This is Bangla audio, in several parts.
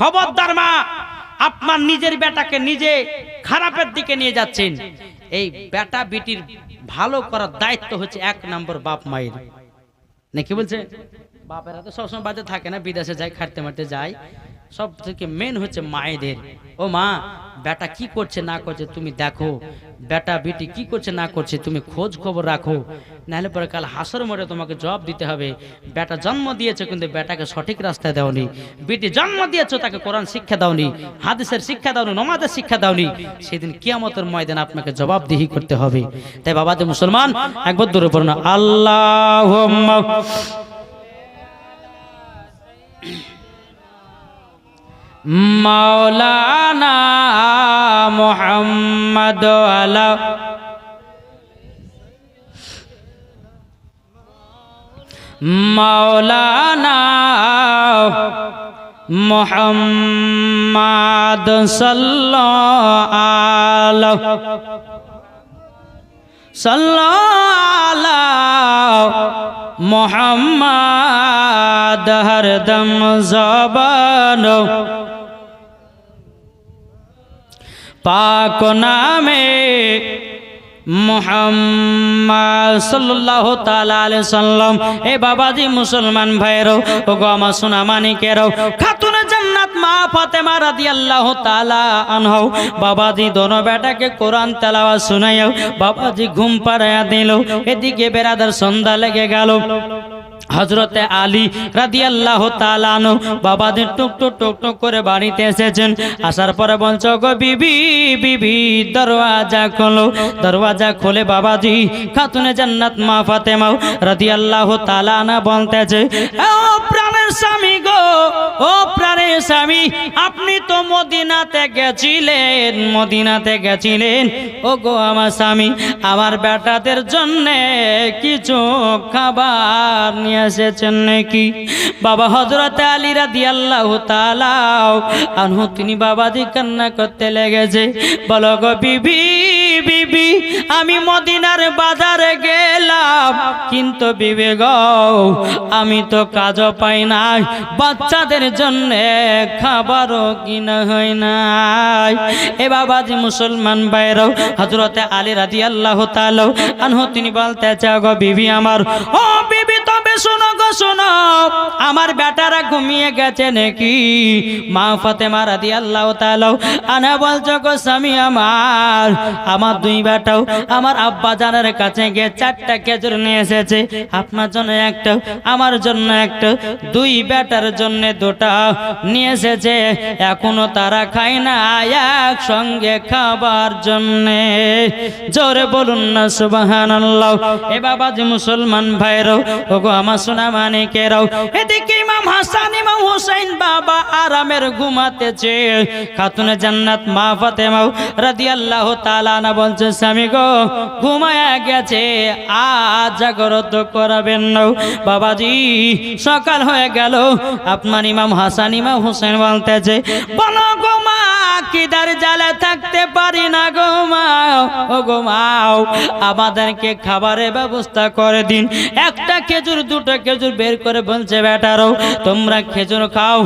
খবরদার মা, আপনার নিজের বেটাকে নিজে খারাপের দিকে নিয়ে যাচ্ছেন। এই বেটা বিটির ভালো করার দায়িত্ব হচ্ছে এক নম্বর বাপ মায়ের। নাকি বলছে? বাপেরা তো সবসময় বাজে থাকে না, বিদেশে যায়, খাটতে মারতে যায়। সব থেকে মেন হচ্ছে মায়েদের। ও মা বেটা কি করছে না করছে তুমি দেখো। বেটা বেটি কি করছে না করছে তুমি খোঁজ খবর রাখো। নাহলে পরে কাল হাসর মোড়ে তোমাকে জবাব দিতে হবে। বেটা জন্ম দিয়েছে কিন্তু বেটাকে সঠিক রাস্তায় দাওনি। বেটি জন্ম দিয়েছ, তাকে কোরআন শিক্ষা দাওনি, হাদিসের শিক্ষা দাওনি, নমাজের শিক্ষা দাওনি। সেদিন কিয়ামতের ময়দান আপনাকে জবাবদিহি করতে হবে। তাই বাবা বাবাদের মুসলমান, একবার দূরে পড়ো না আল্লাহ মাওলানা মোহাম্মদ আলা মাওলানা মোহাম্মদ সাল্লাল্লাহু সাল্লাল্লাহু মোহাম্মদ হরদম জবানো। পাক নামে মোহাম্মদ সাল্লাহ আলাইহি সাল্লাম, এ বাবাজি মুসলমান ভাইরো ও গো আমার সোনা মানিকেরও খাতুন জান্নাত বাবাজি দোনো বেটাকে কোরআন বাবাজি ঘুম এদিকে সন্ধ্যা লেগে হজরতে আলী রাদি আল্লাহ তালানো বাবাদের টুক টুক টুক টুক করে বাড়িতে এসেছেন। আসার পরে বলছ গো বিবি বিবি, দরওয়াজা খোলো। দরওয়াজা খোলে বাবাজি, খাতুনে জান্নাত মা ফাতেমাও। রাদি আল্লাহ তালানা বলতেছে ও প্রাণের স্বামী, আপনি তো মদিনাতে গেছিলেন মদিনাতে গেছিলেন। ও গো আমার স্বামী, আমার বেটাদের জন্যে কিছু খাবার নিয়ে এসেছেন নাকি? বাবা হজরত আলী রাদি আল্লাহ তালাও আনহু, তিনি বাবাজি কান্না করতে লেগেছে। বলো গো বিবি বিবি, আমি মদিনার বাজারে গেলাম, কিন্তু বিবে গো, আমি তো কাজও পাই নাই। বাচ্চাদের জন্য খাবারও কিনা হয় নাই। এ বাবাজি মুসলমান বাইরও হজরতে আলী রাজি আল্লাহ তালো আনহু তিনি বলতে চাও বিবি আমার, ও বিবি তবে শোনো গো, শোনো, আমার বেটারা ঘুমিয়ে গেছে নাকি? মা ফাতেমা রাদি আল্লাহ তালো আনা বলছো, গো স্বামী আমার আমার দুই বেটাও আমার আব্বা জানের কাছে গিয়ে চারটা খেজুর নিয়ে এসেছে। আপনার জন্য একটা, আমার জন্য একটা, দুই বেটার জন্য দুটা নিয়ে এসেছে এখনও তারা খায় না একসঙ্গে খাবার জন্যে। জোরে বলুন না সুবাহান এ বাবাজি মুসলমান ভাইরাও ওগো আমার সোনা মানিকেরাও এদিকে ইমাম হাসান, ইমাম হুসাইন বাবা আরামের ঘুমাতেছে খাতুনে জান্নাত মা ফাতেমাও রাদিয়াল্লাহু তাআলা না বলছে, স্বামী গো, ঘুমায়া গেছে, আজ জাগরত করাবেন বাবাজি, সকাল হয়ে গেল, আপনার ইমাম হাসান, ইমাম হুসাইন বলতেছে, বলো গো মা কিদার জালে থাকতে পারি না গো মা? ও গো মাও আমাদেরকে খাবারের ব্যবস্থা করে দিন। একটা খেজুর, দুটো খেজুর বের করে বলছে বেটারও তোমরা খেজুর খাও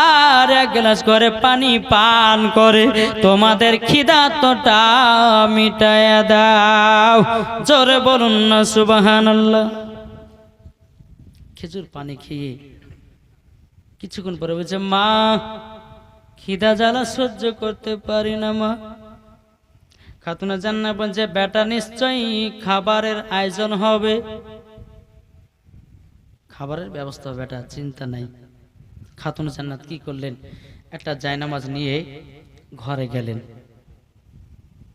আর এক গ্লাস করে পানি পান করে। তোমাদের খিদা তোটা মিটায় দাও। জোরে বলুন না সুবাহান খেজুর পানি খেয়ে কিছুক্ষণ পরে বলছে, মা, খিদা জ্বালা সহ্য করতে পারি না, মা। খাতুনা জান্না বলছে বেটা নিশ্চয়ই খাবারের আয়োজন হবে। খাবারের ব্যবস্থা হবে বেটা চিন্তা নাই। খাতুন জান্নাত কি করলেন, একটা জায়নামাজ নিয়ে ঘরে গেলেন।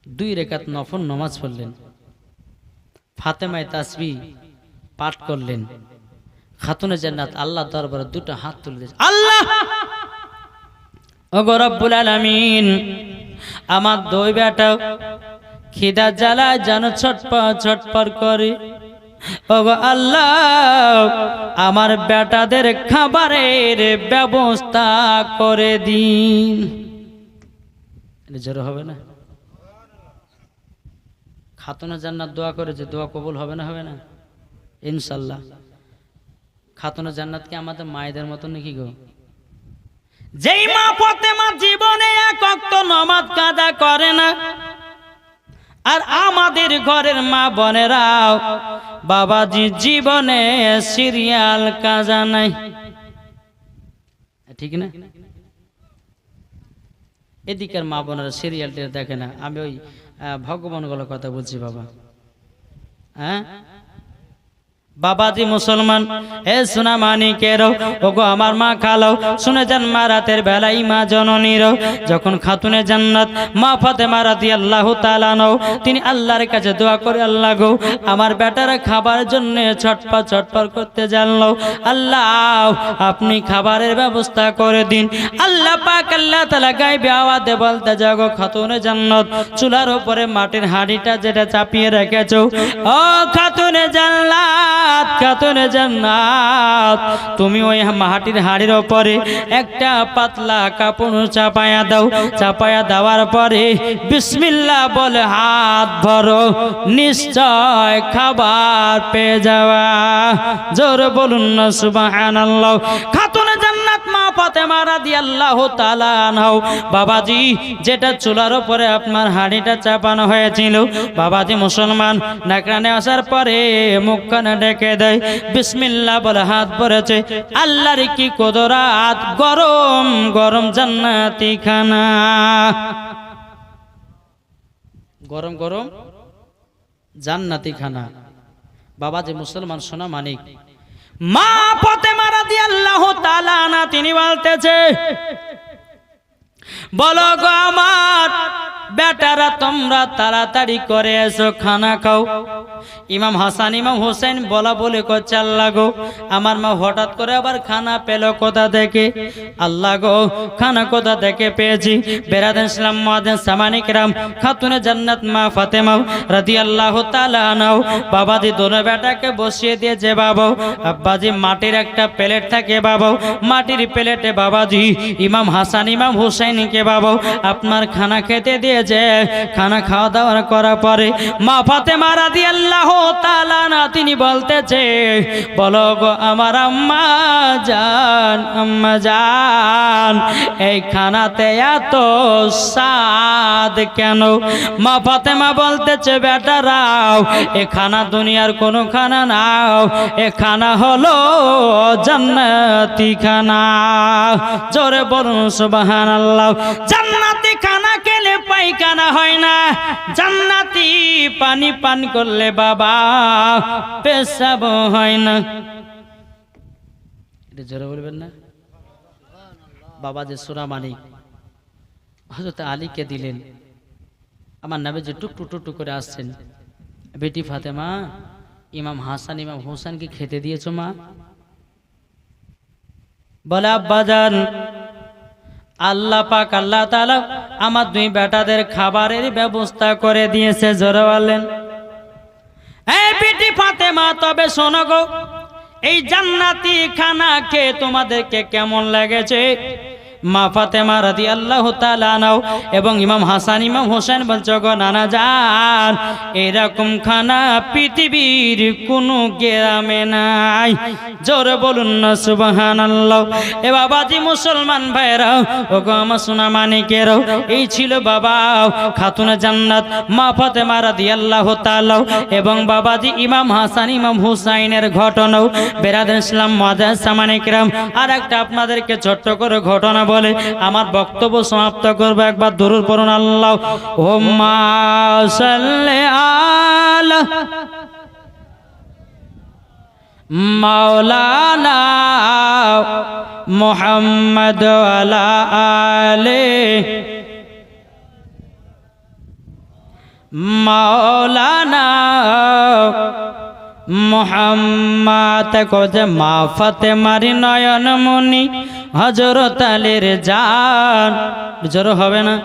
দুই রেখাত নফল নমাজ পড়লেন। ফাতেমায় তাসবি পাঠ করলেন। খাতুনে জান্নাত আল্লাহ দরবারে দুটো হাত তুলে দিয়েছে। আল্লাহ! ওগো রব্বুল আলামিন আমার দুই বেটা খিদা জ্বালায় যেন ছটপট ছটপট করে। ওগো আল্লাহ আমার বেটাদের খাবারের ব্যবস্থা করে দিন। জোরে হবে না? খাতুনা জান্নাত দোয়া করেছে দোয়া কবুল হবে না হবে না? ইনশাল্লাহ। খাতুনা জান্নাত কি আমাদের মায়েদের মতন নাকি গো? যেই মা ফতেমা জীবনে এক অক্ত নমাজ কাদা করে না আর আমাদের ঘরের মা বোনেরাও বাবাজি জীবনে সিরিয়াল কাজা নাই। ঠিক না? এদিকের মা বোনেরা সিরিয়ালটা দেখে না আমি ওই আহ, ভগবানগুলোর কথা বলছি বাবা। হ্যাঁ? বাবাজি মুসলমান, এ সোনা মানিকের ওগো আমার মা খালো শুনে যান মা রাতের বেলায় মা জননীর যখন খাতুনে জান্নাত মা ফাতেমা রাতি আল্লাহ তালানো তিনি আল্লাহর কাছে দোয়া করে, আল্লাহ গো, আমার বেটারা খাবার জন্য ছটপট ছটপট করতে জানলো আল্লাহ, আপনি খাবারের ব্যবস্থা করে দিন। আল্লাহ পাক আল্লাহ তালা গাইবে আওয়াজে বলতে যাগো খাতুনে জান্নাত, চুলার উপরে মাটির হাঁড়িটা যেটা চাপিয়ে রেখেছো, ও খাতুনে জান্নাত জান্নাত। তুমি ওই মাটির হাঁড়ির ওপরে একটা পাতলা কাপড় চাপায়া দাও। চাপায়া দেওয়ার পরে বিসমিল্লাহ বলে, হাত ভরো, নিশ্চয় খাবার পেয়ে যাওয়া জোর বলুন না, সুবহানাল্লাহ। খাতুনে জান্নাত মা ফাতেমা রাদিয়াল্লাহু তাআলা আনহু। বাবাজি, যেটা চুলার উপরে আপনার হাঁড়িটা চাপানো হয়েছিল। বাবাজি মুসলমান নাকরানে আসার পরে মুখখানে ডেকে দেয়। বিসমিল্লাহ বলে হাত ভরেছে। আল্লাহর কি কদরাত? গরম গরম জান্নাতি খানা। গরম গরম জান্নাতি খানা। বাবাজি মুসলমান, সোনা মানিক। মা পথে মারা দিয়ে আল্লাহ তালা না তিনি বলতেছে, বলো গো আমার বেটারা, তোমরা তাড়াতাড়ি করে এসো, খানা খাও। ইমাম হাসান, ইমাম হোসেন বলা বলে করছে, আল্লাহ গো, আমার মা হঠাৎ করে আবার খানা পেল কোথা থেকে? আল্লাহ গো, খানা কোথা থেকে পেয়েছি? বেরাদেন ইসলাম মাদেন সামানিক রাম, খাতুনে জান্নাত মা ফাতেমাও রাদি আল্লাহ তালা নাও বাবাজি দোনো বেটাকে বসিয়ে দিয়েছে বাবাও আব্বাজি মাটির একটা প্লেট থাকে বাবাও মাটির প্লেটে বাবাজি, ইমাম হাসান, ইমাম হুসাইনকে বাবাও আপনার খানা খেতে দিয়েছে খানা খাওয়া দাওয়া করার পরে মা ফাতেমা রাদি আল্লাহ তালা না তিনি বলতেছে, বলো গো আমার আম্মা জান আম্মা জান, এই খানাতে এত স্বাদ কেন? মা ফাতেমা বলতেছে বেটারাও এ খানা দুনিয়ার কোনো খানা নাও, এ খানা হলো জান্নাতি খানা। জোরে বলুন সুবাহান আল্লাহ জান্নাতি খানা খেলে পায়খানা হয় না। জান্নাতি পানি পান করলে বাবা পেশাব হয় না। এটা জোরে বলবেন না? বাবা যে সুরা মানিক হজরত আলীকে দিলেন। আমার নামে যে টুক টুক টুক করে আসছেন, বেটি ফাতেমা, ইমাম হাসান, ইমাম হোসেনকে খেতে দিয়েছ মা? বলে আব্বাজান আল্লাহ পাক, আল্লাহ তাআলা আমার দুই বেটাদের খাবারের ব্যবস্থা করে দিয়েছে, জোরে বললেন এই ফাতে ফাতেমা, তবে শোনো গো, এই জান্নাতি খানা খেয়ে তোমাদেরকে কেমন লেগেছে? মা ফাতেমা রাদি আল্লাহ নাও এবং ইমাম হাসান, ইমাম হোসেন বলছ গো নানা যান এরকম খানা পৃথিবীর কোনো গ্রামে নাই। জোরে বলুন না সুবাহান আল্লাহ এ বাবাজি মুসলমান ভাইরা ও গো আমার সোনা মানিকেরাও, এই ছিল বাবা, খাতুন জান্নাত। মা ফাতেমা রাদি আল্লাহ তালাও এবং বাবাজি ইমাম হাসান, ইমাম হুসাইনের ঘটনাও বেরাদ ইসলাম মাদাস সামানিকরাম আর একটা আপনাদেরকে ছোট্ট করে ঘটনা বলে, আমার বক্তব্য সমাপ্ত করব, একবার দরুর পড়ুন আল্লাহ। ও মা মাওলানা মোহাম্মদ আলা মাওলানা মোহাম্মদ। কোজে মা ফাতেমারি নয়ন মুনি হজরত আলীর জান। জোর হবে না।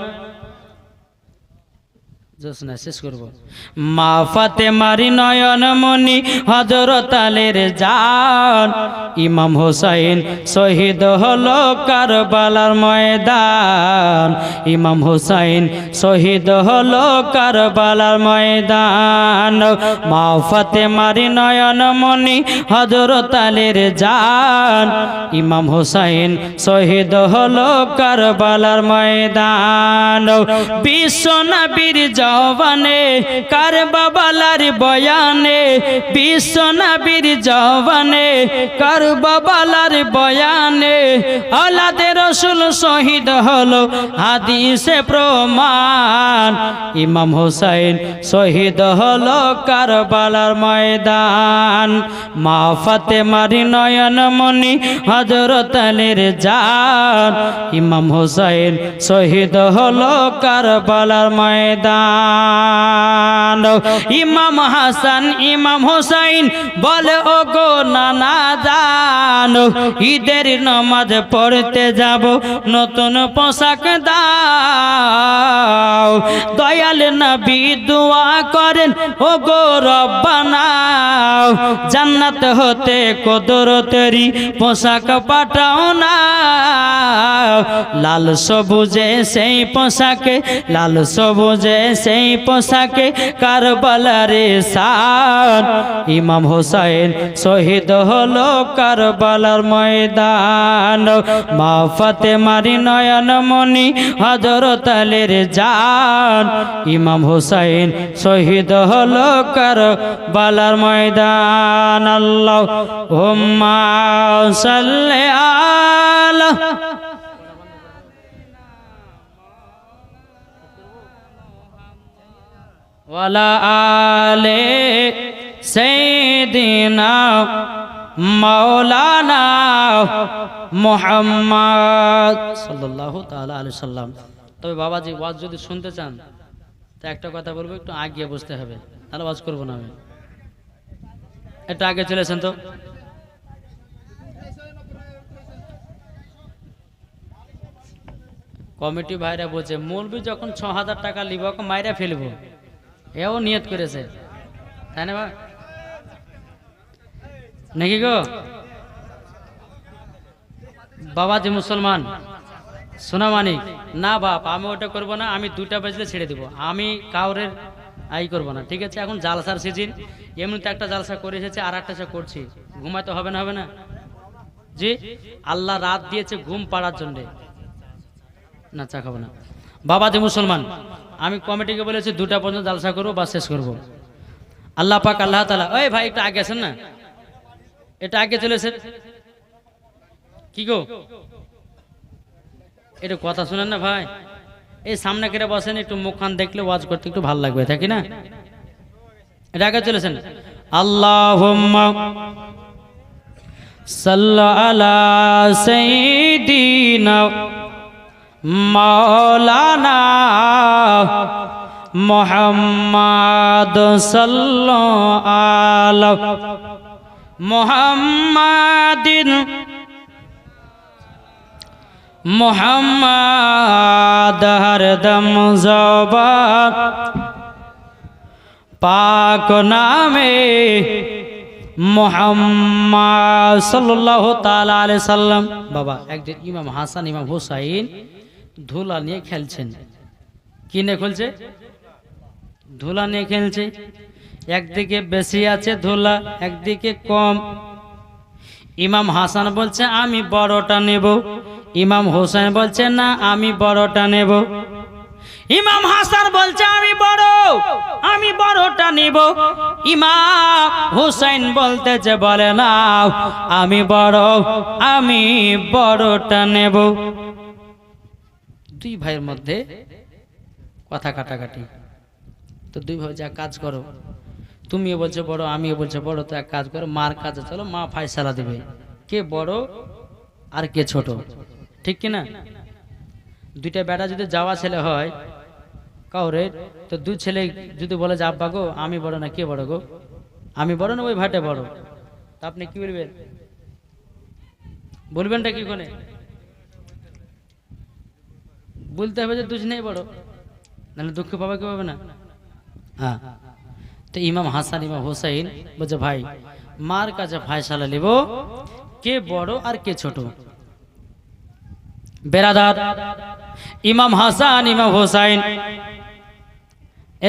শেষ করব। মা ফাতে মারি নয়ন মনি হজরত আলের জান। ইমাম হোসাইন শহীদ হলো কারবালার ময়দান। ইমাম হোসাইন শহীদ হলো কারবালার ময়দান। মা ফাতে মারি নয়ন মনি হজরত আলের জান। ইমাম হোসাইন শহীদ হলো কারবালার ময়দান। বিশ্ব নবীর জওয়ানে কারবালার বয়ানে, বিশ্ব নবীর জওয়ানে কারবালার বয়ানে আলাদে রসুল শহীদ হলো হাদিসে প্রমাণ। ইমাম হোসাইন শহীদ হলো কারবালার ময়দান। মা ফাতেমারি নয়ন মনি হজরত আলীর জান। ইমাম হোসাইন শহীদ হলো কারবালার ময়দান। ইমাম হাসান, ইমাম হোসাইন বলে ও গো নানা জান, ঈদের নমাজ পড়তে যাব, নতুন পোশাক দাও। দয়াল নবী দোয়া করেন ও গো রব্বানা, জান্নাত হতে কদরতেরি পোশাক পাঠাও না। লাল সবুজে সেই পোশাকে, লাল সবুজে সেই পোশাকে কারবালারে সান ইমাম হোসাইন শহীদ হলো কারবালার ময়দান। মা ফাতে মারি নয়ন মনি হজরত আলীর জান। ইমাম হোসাইন শহীদ হলো কারবালার ময়দান। আল্লাহ হুম্মা সাল্লি আলা ওয়ালা আলে সৈদিনা মৌলানা মোহাম্মদ সাল্লাল্লাহু তাআলা আলাইহি সাল্লাম তবে বাবাজি, ওয়াজ যদি শুনতে চান, তো একটা কথা বলব, একটু আগে বসতে হবে। তাহলে ওয়াজ করব না আমি। একটু আগে চলেছেন তো। কমিটি ভাইরা বলছে, মৌলবি যখন ছ হাজার টাকা লিব মাইরা ফেলব। এও নিয়ত করেছে। তাই না নাকি গো? বাবাজি মুসলমান সোনা মানিক, না বাপ, আমি ওটা করব না, আমি দুটা বাজলে ছেড়ে দিব। আমি কাউরের আই করব না, ঠিক আছে? এখন জালসার সিজন এমনিতে একটা জালসা করে এসেছে আর একটা করছি। ঘুমাতে হবে না হবে না? জি? আল্লাহ রাত দিয়েছে ঘুম পাড়ার জন্যে। না, চা খাব না। বাবাজি মুসলমান আমি কমিটিকে বলেছি দুটা পর্যন্ত জালসা করব বা শেষ করব। আল্লাহ পাক, আল্লাহ তালা ওই ভাই, একটু আগে আছেন না? এটা আগে চলেছে কি গো? একটু কথা শুনেন না ভাই। এই সামনে কেটে বসেন, একটু মুখখান দেখলে ওয়াজ করতে একটু ভালো লাগবে, তাই কি না? এটা আগে চলেছেন আল্লাহ সাল্লা আলা সাইয়্যিদিনা মাওলানা মোহাম্মদ সাল্লাল্লাহু মোহাম্মদিন মোহাম্মদ হরদম জবান পাক নামে মোহাম্মদ সাল্লাল্লাহু তাআলা আলাইহি সাল্লাম বাবা একজন ইমাম হাসান ইমাম হুসাইন ধুলা নিয়ে খেলছেন। কি নিয়ে খেলছে? ধুলা নিয়ে খেলছে। একদিকে বেশি আছে ধুলা, একদিকে কম। ইমাম হাসান বলছে, আমি বড়টা নেব। ইমাম হোসেন বলছে, না, আমি বড়টা নেব। ইমাম হাসান বলছে, আমি বড়, আমি বড়টা নিব। ইমাম হুসাইন বলতেছে, বলে না আমি বড়, আমি বড়টা নেব। দুই ভাইয়ের মধ্যে কথা কাটাকাটি। তো দুই ভাই যা কাজ করো। তুমিও বলছো বড়, আমিও বলছো বড়, তো এক কাজ করো, মার কাজে চলো, মা ফায়সালা দিবে। কে বড় আর কে ছোট। ঠিক কি না? দুইটা বেটা যদি যাওয়া ছেলে হয় কাউরে, তো দুই ছেলে যদি বলে যে, আব্বা গো, আমি বড় না, কে বড় গো? আমি বড় না, ওই ভাটে বড়। তা আপনি কি বলবেন? বলবেনটা কি কোনে বলতে হবে যে দুজনেই বড়। নাহলে দুঃখ পাবে কেউ পাবে না? হ্যাঁ। তো ইমাম হাসান, ইমাম হোসাইন বলছে, ভাই, মার কাছে ফায়সালা নেব, কে বড় আর কে ছোট? বেরাদার, ইমাম হাসান, ইমাম হোসাইন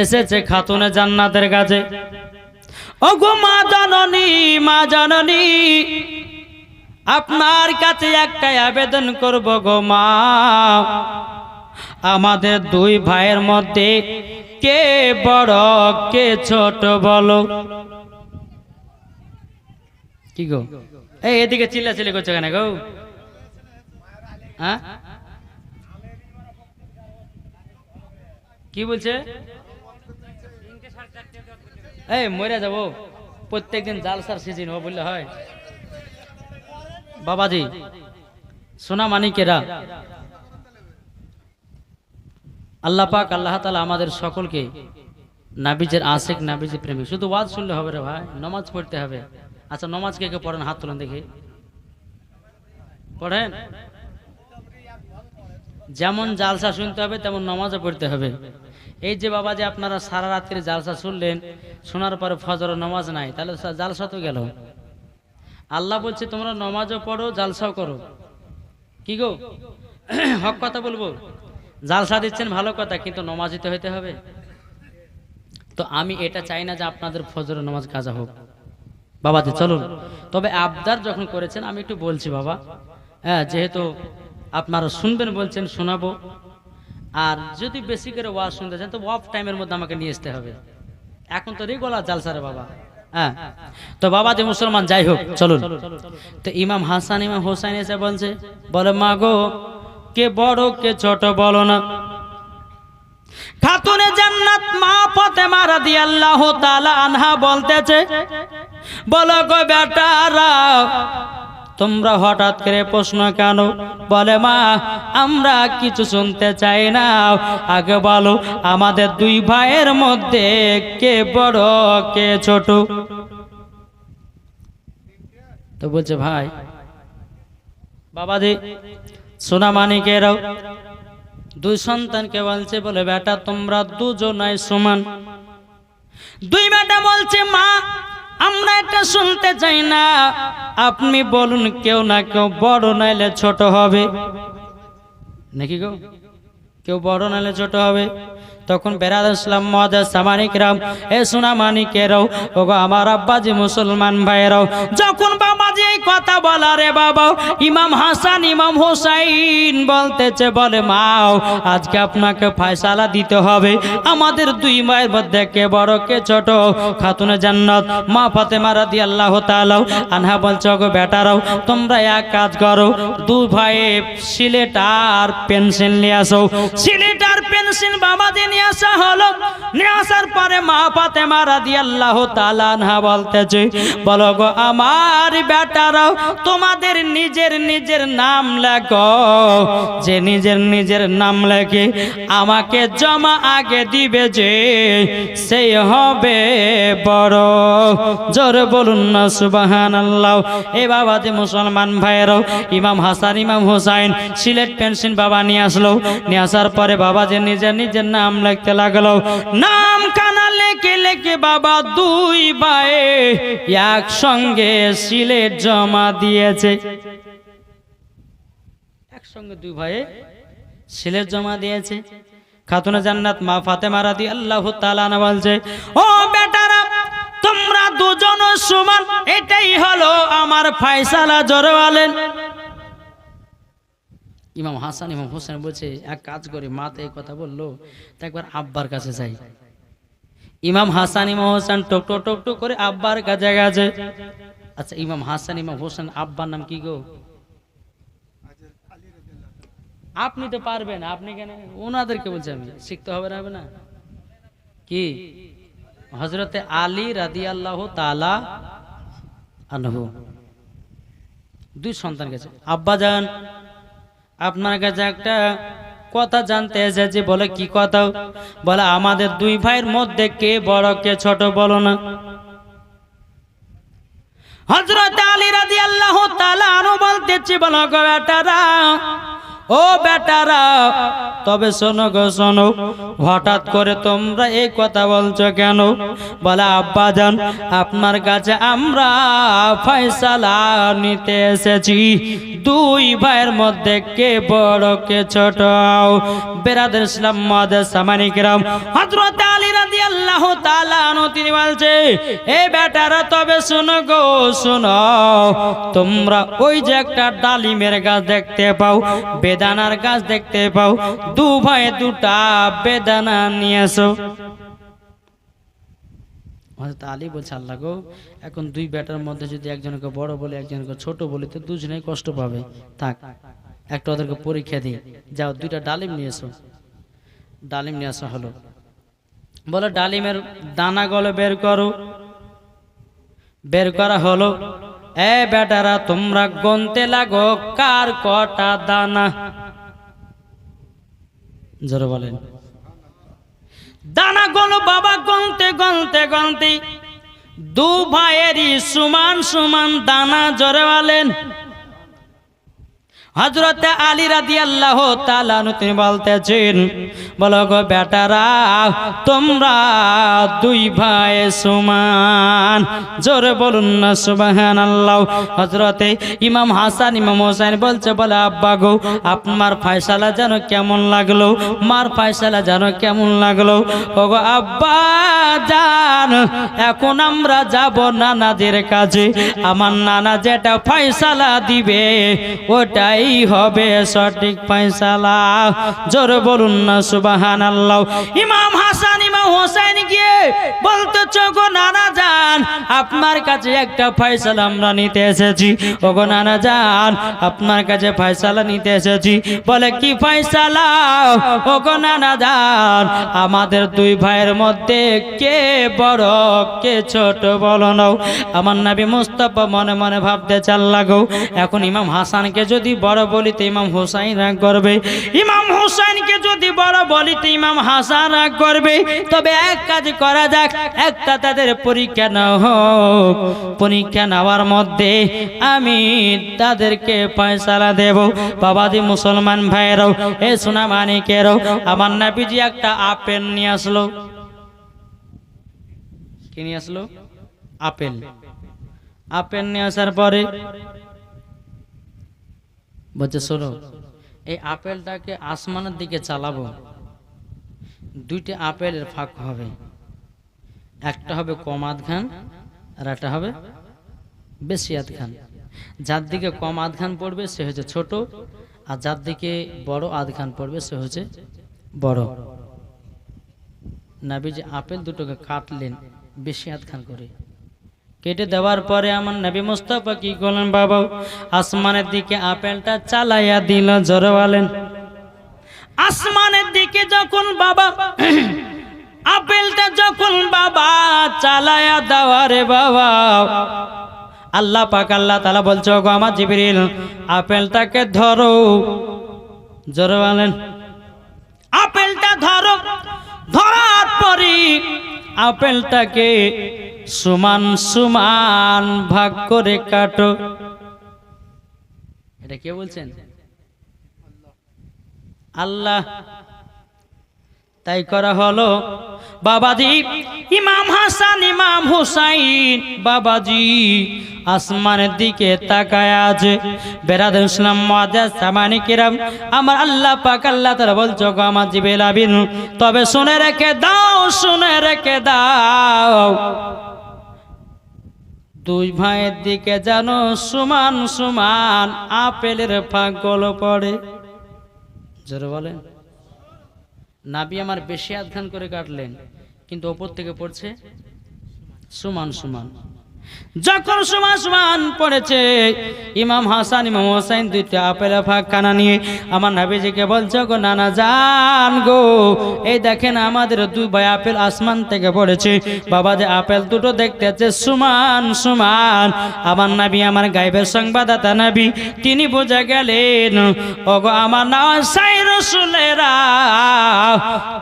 এসেছে খাতুনে জান্নাতের কাছে। ও গো মা জননী মা জননী, আপনার কাছে একটাই আবেদন করব গো মা। আমাদের দুই ভাইয়ের মধ্যে কে বড়, কে ছোট বলো। কি গো? এই এদিকে চিল্লা চিল্লি করছ কেন গো? হ্যাঁ? কি বলছে? এই মরে যাব। প্রত্যেকদিন জালসার সিজন ও বললে হয়। বাবাজি, সোনা মানিকেরা। আল্লাহ পাক, আল্লাহ তালা আমাদের সকলকে নাবিজের আশেক, নাবিজের প্রেমিক। শুধু ওয়াজ শুনলে হবে রে ভাই, নমাজ পড়তে হবে। আচ্ছা নমাজ কে কে পড়েন? হাত তুলেন দেখি। পড়েন? যেমন জালসা শুনতে হবে, তেমন নমাজও পড়তে হবে। এই যে বাবা যে আপনারা সারা রাত্রে জালসা শুনলেন, শোনার পরে ফজর নমাজ নাই, তাহলে জালসা তো গেল। আল্লাহ বলছে, তোমরা নমাজও পড়ো, জালসাও করো। কি গো? হক কথা বলব? জালসা দিচ্ছেন, ভালো কথা, কিন্তু নমাজ দিতে হইতে হবে। তো আমি এটা চাই না যে আপনাদের ফজর নামাজ কাজা হোক। বাবা বাবাজি, চলুন। তবে আবদার যখন করেছেন, আমি একটু বলছি, বাবা। হ্যাঁ যেহেতু আপনারা শুনবেন, বলছেন, শোনাবো। আর যদি বেশি করে ওয়াজ শুনতে চান তো অফ টাইমের মধ্যে আমাকে নিয়ে আসতে হবে। এখন তো রেগুলার জালসারে বাবা। হ্যাঁ। তো বাবা যে মুসলমান, যাই হোক, চলুন। তো ইমাম হাসান, ইমাম হোসাইন এসে বলছে, বলে, মা গো কে বড়, কে ছোট বলো না। খাতুনে জান্নাত মা ফাতেমা আল্লাহ তালা আনহা বলতেছে, বলো গো বেটারা, তোমরা হঠাৎ করে প্রশ্ন কেন? বলে, মা, আমরা কিছু শুনতে চাই না। আগে বলো, আমাদের দুই ভাইয়ের মধ্যে কে বড়, কে ছোট? তো বলছে, ভাই, বাবাজি সোনা মানিকের দুই সন্তানকে বলছে, বলে, বেটা, তোমরা দুজনাই সমান। দুই বেটা বলছে, মা, আমরা এটা শুনতে চাই না। আপনি বলুন, কেউ না কেউ বড় নাইলে ছোট হবে। নাকি গো? কেউ বড় নাইলে ছোট হবে? তখন বেরাদ ইসলাম সামানিক রাম এ সোনা মানিকেরাও ও গো আমার আব্বাজি মুসলমান ভাইরাও যখন বাবাজি এই কথা বলা রে বাবা ইমাম হাসান, ইমাম হোসাইন বলতেছে, বলে, মাও, আজকে আপনাকে ফয়সালা দিতে হবে। আমাদের দুই মায়ের মধ্যে কে বড়, কে ছোট? খাতুনে জান্নাত, মা ফাতেমা রাদিয়াল্লাহু তাআলা আনহা বলছে গো বেটারাও, তোমরা এক কাজ করো দুই ভাই সিলেট আর পেন্সিল নিয়ে আসো। সিলেট আর পেন্সিল বাবাজি নিয়ে আসা হলো। নিয়ে আসার পরে মা ফাতেমা রাদিয়াল্লাহু তাআলা আনহা বলতেছে, বলো গো আমার বেটারাও তোমাদের নিজের নিজের নাম লেখো। যে নিজের নিজের নাম লেখে, আমাকে জমা আগে দিবে যে সেই হবে বড়। জোর বলুন না সুবাহান আল্লাহ এ বাবা যে মুসলমান ভাইয়েরও ইমাম হাসান, ইমাম হোসাইন, সিলেট পেন্সিল বাবা নিয়ে আসলো। নিয়ে আসার পরে বাবা যে নিজের নিজের নাম লিখতে লাগল। নাম কানা লেখে লেখে বাবা দুই ভাই একসঙ্গে সিলেট জমা দিয়েছে। একসঙ্গে দুই ভাই সিলেট জমা দিয়েছে। খাতুনে জান্নাত মা ফাতেমা রাদি আল্লাহ তাআলা বলছে, ও বেটারা, তোমরা দুজন সমান, এটাই হলো আমার ফয়সালা জোরওয়ালেন ইমাম হাসান, ইমাম হোসেন বলছে, এক কাজ করে মা তো এই কথা বলল, তো একবার আব্বার কাছে যাই। ইমাম হাসান, ইমাম হোসেন টক টক করে আব্বার কাছে গেছে। আচ্ছা ইমাম হাসান, ইমাম হোসেন আব্বার নাম কি গো? আপনি তো পারবেন, আপনি কেন? ওনাদেরকে বলছি আমি, শিখতে হবে না হবে না। কি? হজরতে আলী রাদি আল্লাহ তালা আনহু। দুই সন্তান গেছে। আব্বা যান আপনার কাছে একটা কথা জানতে এসেছি, বলে কি কথা? বলে, আমাদের দুই ভাইয়ের মধ্যে কে বড়, কে ছোট বলো না। হজরত আলী রাদি আল্লাহ আরও বলতেছি, বলো গো বেটারা, ও বেটারা, তবে শোনো গো, শোনো, হঠাৎ করে তোমরা এই কথা বলছো কেন? বলে, আব্বা যান আপনার কাছে আমরা ফয়সালা নিতে এসেছি। দুই ভাইয়ের মধ্যে কে বড়, কে ছোট? বেরাদের ইসলাম মদের সামানিকরাম হযরত আলী রাদিয়াল্লাহু তাআলা আনহু, তিনি বলছে, এ বেটারা, তবে শোনো গো, শোনো। তোমরা ওই যে একটা ডালিমের গাছ দেখতে পাও, বেদানার গাছ দেখতে পাও, দু ভাই দুটা বেদানা নিয়ে এসো। হযরত আলী বলছে, আল্লাহ গো, এখন দুই ব্যাটার মধ্যে যদি একজনকে বড় বলে, একজনকে ছোট বলে, তো দুজনেই কষ্ট পাবে। থাক, একটা ওদেরকে পরীক্ষা দিই। যাও, দুইটা ডালিম নিয়ে এসো। ডালিম নিয়ে আসা হলো। বলে, ডালিমের দানাগুলো বের করো। বের করা হলো, এ বেটারা, তোমরা গনতে লাগো, কার কটা দানা? জোরে বলেন। দানা গলো বাবা গলতে গলতে গলতে। দু ভাইয়েরই সমান সমান দানা জোরে বলেন হজরতে আলী রাদি আল্লাহ তিনি বলতেছেন, বলো গো বেটারা, তোমরা দুই ভাই সমান। জোরে বলুন না সুবাহান আল্লাহ হজরতে ইমাম হাসান, ইমাম হোসেন বলছে, বলে আব্বা গো, আপনার ফয়সালা যেন কেমন লাগল? মার ফয়সালা যেন কেমন লাগল? ও গো আব্বা, জান, এখন আমরা যাব নানাদের কাছে আমার নানা যেটা ফয়সালা দিবে, ওটাই হবে সঠিক ফয়সালা। জোর বলুন না সুবাহান আল্লাহ ইমাম হাসান গিয়ে বলতে গো নানা যান আপনার কাছে একটা ফয়সালা আমরা নিতে এসেছি। ও গো নানা যান আপনার কাছে ফয়সালা নিতে এসেছি। বলে, কি ফয়সালা? ও গো নানা যান আমাদের দুই ভাইয়ের মধ্যে কে বড়, কে ছোট বলো নাও আমার নবী মুস্তফা মনে মনে ভাবতে চাল লাগো এখন ইমাম হাসানকে যদি বড় বলিতে ইমাম হোসাইন রাগ করবে, ইমাম হোসাইনকে যদি বড় বলিতে ইমাম হাসান রাগ করবে, তবে এক কাজ করা যাক। একটা তাদের পরীক্ষা না হোক পরীক্ষা নেওয়ার মধ্যে আমি তাদেরকে পয়সালা দেব। বাবাদি মুসলমান ভাইয়েরাও, এ সোনা মানিকেরও, আমার নাবিজি একটা আপেল নিয়ে আসলো। কি নিয়ে আসলো? আপেল। আপেল নিয়ে আসার পরে বলছে, শোনো, এই আপেলটাকে আসমানের দিকে চালাবো। দুইটা আপেলের ফাঁক হবে। একটা হবে কম আধ খান, আর একটা হবে বেশি আধ খান। যার দিকে কম আধ খান পড়বে, সে হচ্ছে ছোট, আর যার দিকে বড় আধ খান পড়বে, সে হচ্ছে বড়। নাবি যে আপেল দুটোকে কাটলেন বেশি আধ খান করে। কেটে দেওয়ার পরে আমার নবী মুস্তফা কি করলেন বাবা আসমানের দিকে আপেলটা চালাইয়া দিল জোরে বলেন আসমানের দিকে যখন বাবা, আপেলটা যখন বাবা চালায়া দেওয়ারে বাবা। আল্লাহ পাক, আল্লাহ তালা বলছে গো আমার জিবরিল, আপেলটাকে ধরো। জোরে বলেন। আপেলটা ধরো। ধরার পরে আপেলটাকে সমান সমান ভাগ করে কাটো। এটা কে বলছেন? আল্লাহ। তাই করা হলো, বাবাজি, ইমাম হাসান, ইমাম হুসাইন, বাবাজি, আসমানের দিকে তাকায় আছে। বেরাদ ইসলাম মাদাস সামানি কিরাম, আমার আল্লাহ পাক, আল্লাহ তারা বলছো গো আমার জিবেল আবিন তবে শুনে রেখে দাও, শুনে রেখে দাও। দুই ভাইয়ের দিকে যেন সমান সমান আপেলের ফাঁকগুলো পড়ে। জোরে বলেন। নাবি আমার বেশি আধ্যান করে কাটলেন কিন্তু ওপর থেকে পড়ছে সমান সমান। যখন সমান পড়েছে, ইমাম হাসান, ইমাম হোসাইন দুইটা আপেল ফাঁকখানা নিয়ে, আমার নাবিজিকে বলছে গো নানা জান গো, এই দেখেন আমাদের দুই ভাই আপেল আসমান থেকে পড়েছে। বাবা যে আপেল দুটো দেখতে দেখতেছে, সমান সমান। আমার নাবি আমার গাইবের সংবাদদাতা নাবি, তিনি বোঝা গেলেন, ওগো আমার না সাই রসুলেরা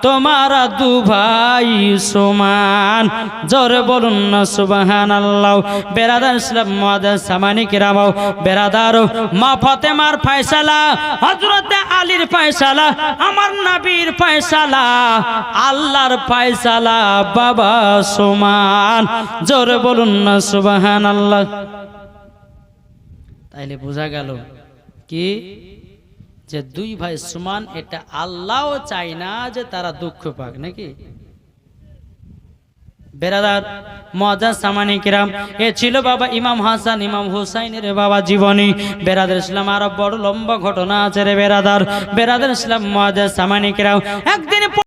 তোমারা দু ভাই সমান। জোরে বলুন না সুবাহান আল্লাহ বেরাদার ইসলাম মহাদার সামানি কিরামাও, বেরাদার মা ফাতেমার ফয়সালা, হযরতে আলীর ফয়সালা, আমার নবীর ফয়সালা, আল্লাহর ফয়সালা বাবা সমান। জোরে বলুন না সুবাহান আল্লাহ তাইলে বোঝা গেল কি? যে দুই ভাই সমান, এটা আল্লাহও চায় না যে তারা দুঃখ পাক, নাকি? বেরাদার মজা সামানি কিরাম। এ ছিল বাবা ইমাম হাসান, ইমাম হুসাইনের বাবা জীবনী। বেরাদার ইসলাম আরও বড় লম্বা ঘটনা আছে রে বেরাদার। বেরাদার ইসলাম মজা সামানি কিরাম। একদিন